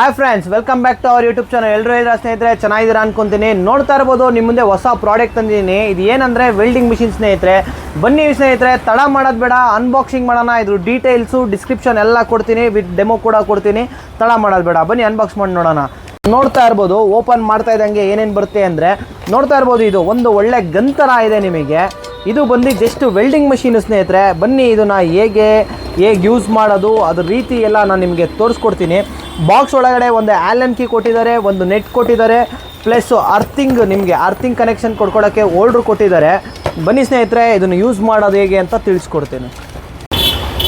Hi friends welcome back to our YouTube channel ಎಲ್ಲರೂ ಇದ್ರ ಸ್ನೇಹಿತರೆ, ಚೆನ್ನಾಗಿದ್ದೀರಾ ಅನ್ಕೊಂತೀನಿ. ನೋಡ್ತಾ ಇರ್ಬೋದು ನಿಮ್ಮ ಮುಂದೆ ಹೊಸ ಪ್ರಾಡಕ್ಟ್ ತಂದಿದ್ದೀನಿ. ಇದು ಏನಂದರೆ ವೆಲ್ಡಿಂಗ್ ಮಿಷಿನ್ ಸ್ನೇಹಿತರೆ. ಬನ್ನಿ ಸ್ನೇಹಿತರೆ, ತಡ ಮಾಡೋದು ಬೇಡ ಅನ್ಬಾಕ್ಸಿಂಗ್ ಮಾಡೋಣ. ಇದ್ರ ಡೀಟೇಲ್ಸು ಡಿಸ್ಕ್ರಿಪ್ಷನ್ ಎಲ್ಲ ಕೊಡ್ತೀನಿ, ವಿತ್ ಡೆಮೋ ಕೂಡ ಕೊಡ್ತೀನಿ. ತಡ ಮಾಡೋದು ಬೇಡ. ಬನ್ನಿ ಅನ್ಬಾಕ್ಸ್ ಮಾಡಿ ನೋಡೋಣ. ನೋಡ್ತಾ ಇರ್ಬೋದು ಓಪನ್ ಮಾಡ್ತಾ ಇದ್ದಂಗೆ ಏನೇನು ಬರುತ್ತೆ ಅಂದರೆ, ನೋಡ್ತಾ ಇರ್ಬೋದು, ಇದು ಒಂದು ಒಳ್ಳೆ ಗಂತರ ಇದೆ ನಿಮಗೆ. ಇದು ಬಂದು ಜಸ್ಟ್ ವೆಲ್ಡಿಂಗ್ ಮಷೀನ್ ಸ್ನೇಹಿತರೆ. ಬನ್ನಿ, ಇದನ್ನು ಹೇಗೆ ಹೇಗೆ ಯೂಸ್ ಮಾಡೋದು, ಅದ್ರ ರೀತಿ ಎಲ್ಲ ನಾನು ನಿಮಗೆ ತೋರಿಸ್ಕೊಡ್ತೀನಿ. ಬಾಕ್ಸ್ ಒಳಗಡೆ ಒಂದು ಆ್ಯಲನ್ ಕೀ ಕೊಟ್ಟಿದ್ದಾರೆ, ಒಂದು ನೆಟ್ ಕೊಟ್ಟಿದ್ದಾರೆ ಪ್ಲಸ್ ಅರ್ಥಿಂಗ್ ನಿಮಗೆ ಅರ್ಥಿಂಗ್ ಕನೆಕ್ಷನ್ ಕೊಡ್ಕೊಳ್ಳೋಕ್ಕೆ ಓಲ್ಡ್ರು ಕೊಟ್ಟಿದ್ದಾರೆ. ಬನ್ನಿ ಸ್ನೇಹಿತರೆ, ಇದನ್ನು ಯೂಸ್ ಮಾಡೋದು ಹೇಗೆ ಅಂತ ತಿಳಿಸ್ಕೊಡ್ತೀನಿ.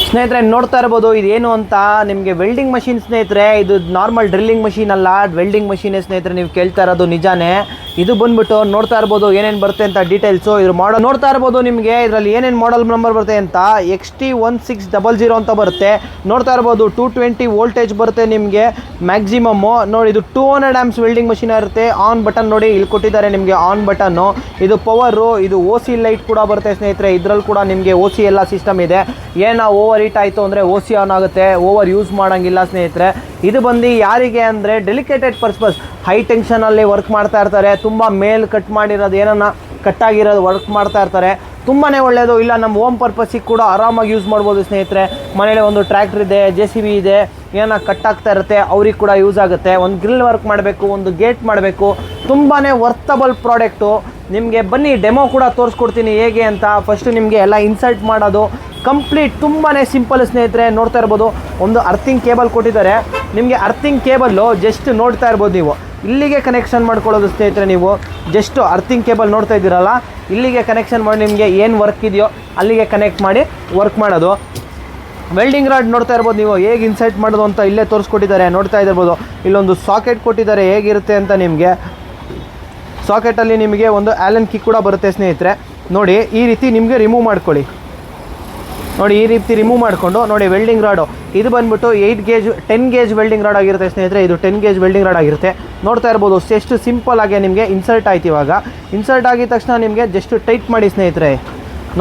ಸ್ನೇಹಿತರೆ, ನೋಡ್ತಾ ಇರ್ಬೋದು, ಇದೇನು ಅಂತ ನಿಮಗೆ ವೆಲ್ಡಿಂಗ್ ಮಷಿನ್ ಸ್ನೇಹಿತರೆ, ಇದು ನಾರ್ಮಲ್ ಡ್ರಿಲ್ಲಿಂಗ್ ಮಷಿನ್ ಅಲ್ಲ. ವೆಲ್ಡಿಂಗ್ ಮಷೀನೇ ಸ್ನೇಹಿತರೆ, ನೀವು ಕೇಳ್ತಾ ಇರೋದು ನಿಜಾನೇ. ಇದು ಬಂದ್ಬಿಟ್ಟು ನೋಡ್ತಾ ಇರ್ಬೋದು ಏನೇನು ಬರುತ್ತೆ ಅಂತ ಡೀಟೇಲ್ಸು ಇದ್ರ ಮಾಡಲ್ ನೋಡ್ತಾ ಇರ್ಬೋದು ನಿಮಗೆ, ಇದರಲ್ಲಿ ಏನೇನು ಮಾಡಲ್ ನಂಬರ್ ಬರುತ್ತೆ ಅಂತ X T one six double zero ಅಂತ ಬರುತ್ತೆ. ನೋಡ್ತಾ ಇರ್ಬೋದು ಟೂ ಟ್ವೆಂಟಿ ವೋಲ್ಟೇಜ್ ಬರುತ್ತೆ ನಿಮಗೆ ಮ್ಯಾಕ್ಸಿಮಮ್ಮು ನೋಡಿ, ಇದು two hundred amps welding machine ಇರುತ್ತೆ. ಆನ್ ಬಟನ್ ನೋಡಿ, ಇಲ್ಲಿ ಕೊಟ್ಟಿದ್ದಾರೆ ನಿಮಗೆ ಆನ್ ಬಟನ್ನು ಇದು ಪವರು ಇದು ಓ ಸಿ ಲೈಟ್ ಕೂಡ ಬರುತ್ತೆ ಸ್ನೇಹಿತರೆ. ಇದರಲ್ಲಿ ಕೂಡ ನಿಮಗೆ ಓ ಸಿ ಎಲ್ಲ ಸಿಸ್ಟಮ್ ಇದೆ. ಏನೋ ಓವರ್ ಹೀಟ್ ಆಯಿತು ಅಂದರೆ ಓ ಸಿ ಆನ್ ಆಗುತ್ತೆ. ಓವರ್ ಯೂಸ್ ಮಾಡೋಂಗಿಲ್ಲ ಸ್ನೇಹಿತರೆ. ಇದು ಬಂದು ಯಾರಿಗೆ ಅಂದರೆ ಡೆಲಿಕೇಟೆಡ್ ಪರ್ಪಸ್ ಹೈ ಟೆನ್ಷನಲ್ಲಿ ವರ್ಕ್ ಮಾಡ್ತಾ ಇರ್ತಾರೆ, ತುಂಬ ಮೇಲ್ ಕಟ್ ಮಾಡಿರೋದು ಏನನ್ನ ಕಟ್ಟಾಗಿರೋದು ವರ್ಕ್ ಮಾಡ್ತಾ ಇರ್ತಾರೆ. ತುಂಬಾ ಒಳ್ಳೆಯದು ಇಲ್ಲ, ನಮ್ಮ ಓಮ್ ಪರ್ಪಸ್ಸಿಗೆ ಕೂಡ ಆರಾಮಾಗಿ ಯೂಸ್ ಮಾಡ್ಬೋದು ಸ್ನೇಹಿತರೆ. ಮನೇಲಿ ಒಂದು ಟ್ರ್ಯಾಕ್ಟ್ರ್ ಇದೆ ಜೆ ಸಿ ಬಿ ಇದೆ ಏನೋ ಕಟ್ಟಾಗ್ತಾ ಇರುತ್ತೆ, ಅವ್ರಿಗೆ ಕೂಡ ಯೂಸ್ ಆಗುತ್ತೆ. ಒಂದು ಗ್ರಿಲ್ ವರ್ಕ್ ಮಾಡಬೇಕು, ಒಂದು ಗೇಟ್ ಮಾಡಬೇಕು. ತುಂಬಾ ವರ್ತಬಲ್ ಪ್ರಾಡಕ್ಟು ನಿಮಗೆ ಬನ್ನಿ ಡೆಮೋ ಕೂಡ ತೋರಿಸ್ಕೊಡ್ತೀನಿ ಹೇಗೆ ಅಂತ. ಫಸ್ಟು ನಿಮಗೆ ಎಲ್ಲ ಇನ್ಸರ್ಟ್ ಮಾಡೋದು. ಕಂಪ್ಲೀಟ್ ತುಂಬಾ ಸಿಂಪಲ್ ಸ್ನೇಹಿತರೆ, ನೋಡ್ತಾ ಇರ್ಬೋದು. ಒಂದು ಅರ್ಥಿಂಗ್ ಕೇಬಲ್ ಕೊಟ್ಟಿದ್ದಾರೆ. ನಿಮಗೆ ಅರ್ಥಿಂಗ್ ಕೇಬಲ್ಲು ಜಸ್ಟ್ ನೋಡ್ತಾ ಇರ್ಬೋದು ನೀವು. ಇಲ್ಲಿಗೆ ಕನೆಕ್ಷನ್ ಮಾಡ್ಕೊಳ್ಳೋದು ಸ್ನೇಹಿತರೆ ನೀವು. ಜಸ್ಟ್ ಅರ್ಥಿಂಗ್ ಕೇಬಲ್ ನೋಡ್ತಾ ಇದ್ದೀರಲ್ಲ? ಇಲ್ಲಿಗೆ ಕನೆಕ್ಷನ್ ಮಾಡಿ ನಿಮಗೆ ಏನು ವರ್ಕ್ ಇದೆಯೋ ಅಲ್ಲಿಗೆ ಕನೆಕ್ಟ್ ಮಾಡಿ ವರ್ಕ್ ಮಾಡೋದು. ವೆಲ್ಡಿಂಗ್ ರಾಡ್ ನೋಡ್ತಾ ಇರ್ಬೋದು ನೀವು. ಹೇಗೆ ಇನ್ಸೈಟ್ ಮಾಡೋದು ಅಂತ ಇಲ್ಲೇ ತೋರಿಸ್ಕೊಟ್ಟಿದ್ದಾರೆ. ನೋಡ್ತಾ ಇದ್ದಿರ್ಬೋದು ಇಲ್ಲೊಂದು ಸಾಕೆಟ್ ಕೊಟ್ಟಿದ್ದಾರೆ. ಹೇಗಿರುತ್ತೆ ಅಂತ ನಿಮಗೆ. ಸಾಕೆಟಲ್ಲಿ ನಿಮಗೆ ಒಂದು ಆ್ಯಲನ್ ಕಿ ಕೂಡ ಬರುತ್ತೆ ಸ್ನೇಹಿತರೆ. ನೋಡಿ, ಈ ರೀತಿ ನಿಮಗೆ ರಿಮೂವ್ ಮಾಡ್ಕೊಳ್ಳಿ. ನೋಡಿ, ಈ ರೀತಿ ರಿಮೂವ್ ಮಾಡಿಕೊಂಡು ನೋಡಿ ವೆಲ್ಡಿಂಗ್ ರಾಡು ಇದು ಬಂದ್ಬಿಟ್ಟು eight gauge ten gauge welding rod ಆಗಿರುತ್ತೆ ಸ್ನೇಹಿತರೆ. ಇದು ಟೆನ್ ಗೇಜ್ ವೆಲ್ಡಿಂಗ್ ರಾಡ್ ಆಗಿರುತ್ತೆ. ನೋಡ್ತಾ ಇರ್ಬೋದು ಎಷ್ಟು ಸಿಂಪಲ್ ಆಗಿ ನಿಮಗೆ ಇನ್ಸರ್ಟ್ ಆಯ್ತು ಇವಾಗ. ಇನ್ಸರ್ಟ್ ಆಗಿದ ತಕ್ಷಣ ನಿಮಗೆ ಜಸ್ಟ್ ಟೈಟ್ ಮಾಡಿ ಸ್ನೇಹಿತರೆ.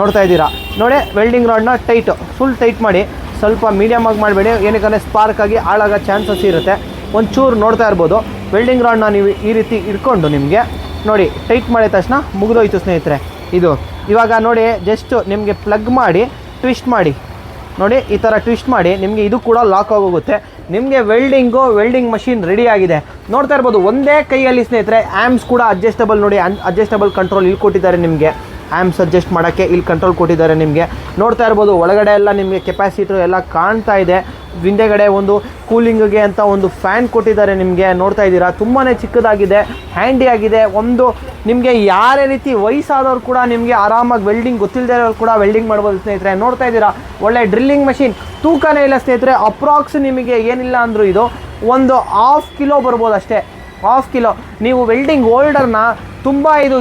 ನೋಡ್ತಾ ಇದ್ದೀರಾ? ನೋಡಿ ವೆಲ್ಡಿಂಗ್ ರಾಡ್ನ ಟೈಟ್ ಫುಲ್ ಟೈಟ್ ಮಾಡಿ. ಸ್ವಲ್ಪ ಮೀಡಿಯಮ್ ಆಗಿ ಮಾಡಬೇಡಿ. ಏನಕ್ಕೆ ಸ್ಪಾರ್ಕ್ ಆಗಿ ಹಾಳಾಗೋ ಚಾನ್ಸಸ್ ಇರುತ್ತೆ. ಒಂಚೂರು ನೋಡ್ತಾ ಇರ್ಬೋದು. ವೆಲ್ಡಿಂಗ್ ರಾಡ್ನ ನೀವು ಈ ರೀತಿ ಇಟ್ಕೊಂಡು ನಿಮಗೆ ನೋಡಿ ಟೈಟ್ ಮಾಡಿದ ತಕ್ಷಣ ಮುಗಿದೋಯ್ತು ಸ್ನೇಹಿತರೆ. ಇದು ಇವಾಗ ನೋಡಿ ಜಸ್ಟ್ ನಿಮಗೆ ಪ್ಲಗ್ ಮಾಡಿ ಟ್ವಿಸ್ಟ್ ಮಾಡಿ. ನೋಡಿ, ಈ ಥರ ಟ್ವಿಸ್ಟ್ ಮಾಡಿ ನಿಮಗೆ ಇದು ಕೂಡ ಲಾಕ್ ಆಗೋಗುತ್ತೆ. ನಿಮಗೆ ವೆಲ್ಡಿಂಗು ವೆಲ್ಡಿಂಗ್ ಮಷಿನ್ ರೆಡಿ ಆಗಿದೆ. ನೋಡ್ತಾ ಇರ್ಬೋದು, ಒಂದೇ ಕೈಯಲ್ಲಿ ಸ್ನೇಹಿತರೆ ಆ್ಯಮ್ಸ್ ಕೂಡ ಅಡ್ಜಸ್ಟಬಲ್ ನೋಡಿ ಅಡ್ಜಸ್ಟಬಲ್ ಕಂಟ್ರೋಲ್ ಇಲ್ಲಿ ಕೊಟ್ಟಿದ್ದಾರೆ ನಿಮಗೆ. ಆ್ಯಮ್ಸ್ ಸಜೆಸ್ಟ್ ಮಾಡೋಕ್ಕೆ ಇಲ್ಲಿ ಕಂಟ್ರೋಲ್ ಕೊಟ್ಟಿದ್ದಾರೆ ನಿಮಗೆ. ನೋಡ್ತಾ ಇರ್ಬೋದು, ಒಳಗಡೆ ಎಲ್ಲ ನಿಮಗೆ ಕೆಪಾಸಿಟರ್ ಎಲ್ಲ ಕಾಣ್ತಾ ಇದೆ. ಹಿಂದೆಗಡೆ ಒಂದು ಕೂಲಿಂಗ್ಗೆ ಅಂತ ಒಂದು ಫ್ಯಾನ್ ಕೊಟ್ಟಿದ್ದಾರೆ ನಿಮಗೆ, ನೋಡ್ತಾ ಇದ್ದೀರಾ? ತುಂಬಾ ಚಿಕ್ಕದಾಗಿದೆ ಹ್ಯಾಂಡಿ ಆಗಿದೆ. ಒಂದು ನಿಮಗೆ ಯಾರೇ ರೀತಿ ವಯಸ್ಸಾದವ್ರು ಕೂಡ ನಿಮಗೆ ಆರಾಮಾಗಿ ವೆಲ್ಡಿಂಗ್ ಗೊತ್ತಿಲ್ಲದೆ ಇರೋರು ಕೂಡ ವೆಲ್ಡಿಂಗ್ ಮಾಡ್ಬೋದು ಸ್ನೇಹಿತರೆ. ನೋಡ್ತಾ ಇದ್ದೀರಾ? ಒಳ್ಳೆ ಡ್ರಿಲ್ಲಿಂಗ್ ಮೆಷಿನ್ ತೂಕನೇ ಇಲ್ಲ ಸ್ನೇಹಿತರೆ ಅಪ್ರಾಕ್ಸ್ ನಿಮಗೆ ಏನಿಲ್ಲ ಅಂದರೂ ಇದು ಒಂದು ಹಾಫ್ ಕಿಲೋ ಬರ್ಬೋದು ಅಷ್ಟೇ. ಹಾಫ್ ಕಿಲೋ ನೀವು ವೆಲ್ಡಿಂಗ್ ಹೋಲ್ಡರ್ನ ತುಂಬ ಇದು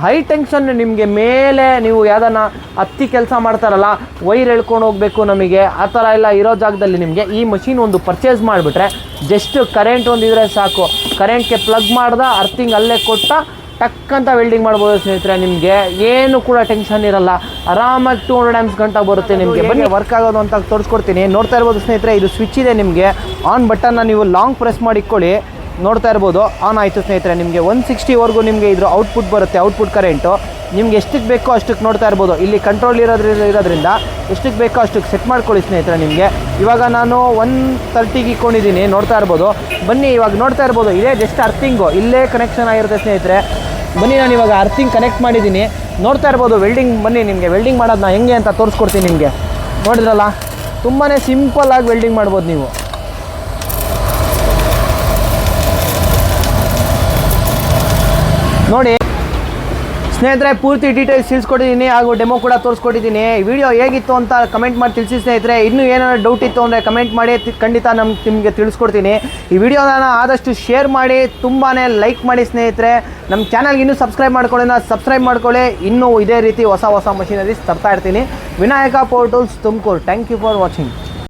ಹೈ ಟೆನ್ಷನ್ ನಿಮಗೆ ಮೇಲೆ ನೀವು ಯಾವ್ದನ್ನ ಹತ್ತಿ ಕೆಲಸ ಮಾಡ್ತಾರಲ್ಲ ವೈರ್ ಎಳ್ಕೊಂಡು ಹೋಗಬೇಕು ನಮಗೆ ಆ ಥರ ಎಲ್ಲ ಇರೋ ಜಾಗದಲ್ಲಿ ನಿಮಗೆ ಈ ಮಷೀನ್ ಒಂದು ಪರ್ಚೇಸ್ ಮಾಡಿಬಿಟ್ರೆ ಜಸ್ಟ್ ಕರೆಂಟ್ ಒಂದಿದ್ರೆ ಸಾಕು. ಕರೆಂಟ್ಗೆ ಪ್ಲಗ್ ಮಾಡ್ದ ಅರ್ಥಿಂಗ್ ಅಲ್ಲೇ ಕೊಟ್ಟ ಟಕ್ ಅಂತ ವೆಲ್ಡಿಂಗ್ ಮಾಡ್ಬೋದು ಸ್ನೇಹಿತರೆ ನಿಮಗೆ. ಏನು ಕೂಡ ಟೆನ್ಷನ್ ಇರಲ್ಲ. ಆರಾಮಾಗಿ ಟೂ ಹಂಡ್ರೆಡ್ ಆಮ್ಸ್ ಗಂಟೆ ಬರುತ್ತೆ ನಿಮಗೆ. ಬನ್ನಿ. ವರ್ಕ್ ಆಗೋದು ಅಂತ ತೋರಿಸ್ಕೊಡ್ತೀನಿ. ನೋಡ್ತಾ ಇರ್ಬೋದು ಸ್ನೇಹಿತರೆ ಇದು ಸ್ವಿಚ್ ಇದೆ ನಿಮಗೆ. ಆನ್ ಬಟನ್ನ ನೀವು ಲಾಂಗ್ ಪ್ರೆಸ್ ಮಾಡಿಕೊಳ್ಳಿ ನೋಡ್ತಾ ಇರ್ಬೋದು. ಆನ್ ಆಯಿತು ಸ್ನೇಹಿತರೆ, ನಿಮಗೆ ಒನ್ ಸಿಕ್ಸ್ಟಿವರೆಗೂ ನಿಮಗೆ ಇದ್ರ ಔಟ್ಪುಟ್ ಬರುತ್ತೆ ಔಟ್ಪುಟ್ ಕರೆಂಟು ನಿಮ್ಗೆ ಎಷ್ಟಕ್ಕೆ ಬೇಕೋ ಅಷ್ಟಕ್ಕೆ ನೋಡ್ತಾ ಇರ್ಬೋದು. ಇಲ್ಲಿ ಕಂಟ್ರೋಲ್ ಇರೋದ್ರಿಂದ ಇರೋದ್ರಿಂದ ಎಷ್ಟಕ್ಕೆ ಬೇಕೋ ಅಷ್ಟಕ್ಕೆ ಸೆಟ್ ಮಾಡ್ಕೊಳ್ಳಿ ಸ್ನೇಹಿತರೆ ನಿಮಗೆ. ಇವಾಗ ನಾನು ಒನ್ ತರ್ಟಿಗೆ ಇಕ್ಕೊಂಡಿದ್ದೀನಿ, ನೋಡ್ತಾ ಇರ್ಬೋದು. ಬನ್ನಿ, ಇವಾಗ ನೋಡ್ತಾ ಇರ್ಬೋದು. ಇದೇ ಜಸ್ಟ್ ಅರ್ಥಿಂಗು ಇಲ್ಲೇ ಕನೆಕ್ಷನ್ ಆಗಿರುತ್ತೆ ಸ್ನೇಹಿತರೆ. ಬನ್ನಿ, ನಾನು ಇವಾಗ ಅರ್ಥಿಂಗ್ ಕನೆಕ್ಟ್ ಮಾಡಿದ್ದೀನಿ. ನೋಡ್ತಾ ಇರ್ಬೋದು ವೆಲ್ಡಿಂಗ್ ಬನ್ನಿ ನಿಮಗೆ. ವೆಲ್ಡಿಂಗ್ ಮಾಡೋದನ್ನ ಹೆಂಗೆ ಅಂತ ತೋರಿಸ್ಕೊಡ್ತೀನಿ ನಿಮಗೆ. ನೋಡಿದ್ರಲ್ಲ? ತುಂಬಾ ಸಿಂಪಲ್ಲಾಗಿ ವೆಲ್ಡಿಂಗ್ ಮಾಡ್ಬೋದು ನೀವು. ನೋಡಿ, ಸ್ನೇಹಿತರೆ, ಪೂರ್ತಿ ಡೀಟೇಲ್ಸ್ ತಿಳಿಸ್ಕೊಟ್ಟಿದ್ದೀನಿ ಹಾಗೂ ಡೆಮೋ ಕೂಡ ತೋರಿಸ್ಕೊಟ್ಟಿದ್ದೀನಿ. ವಿಡಿಯೋ ಹೇಗಿತ್ತು ಅಂತ ಕಮೆಂಟ್ ಮಾಡಿ ತಿಳಿಸಿ, ಸ್ನೇಹಿತರೆ. ಇನ್ನೂ ಏನಾದ್ರು ಡೌಟ್ ಇತ್ತು ಅಂದರೆ ಕಮೆಂಟ್ ಮಾಡಿ ಖಂಡಿತ ನಮ್ಮ ನಿಮಗೆ ತಿಳಿಸ್ಕೊಡ್ತೀನಿ. ಈ ವಿಡಿಯೋನ ಆದಷ್ಟು ಶೇರ್ ಮಾಡಿ ತುಂಬಾ ಲೈಕ್ ಮಾಡಿ, ಸ್ನೇಹಿತರೆ. ನಮ್ಮ ಚಾನಲ್ಗೆ ಇನ್ನೂ ಸಬ್ಸ್ಕ್ರೈಬ್ ಮಾಡ್ಕೊಳ್ಳಿ ಸಬ್ಸ್ಕ್ರೈಬ್ ಮಾಡ್ಕೊಳ್ಳಿ. ಇನ್ನೂ ಇದೇ ರೀತಿ ಹೊಸ ಹೊಸ ಮಷಿನರೀಸ್ ತರ್ತಾ ಇರ್ತೀನಿ. Vinayaka portals Tumakuru. Thank you for watching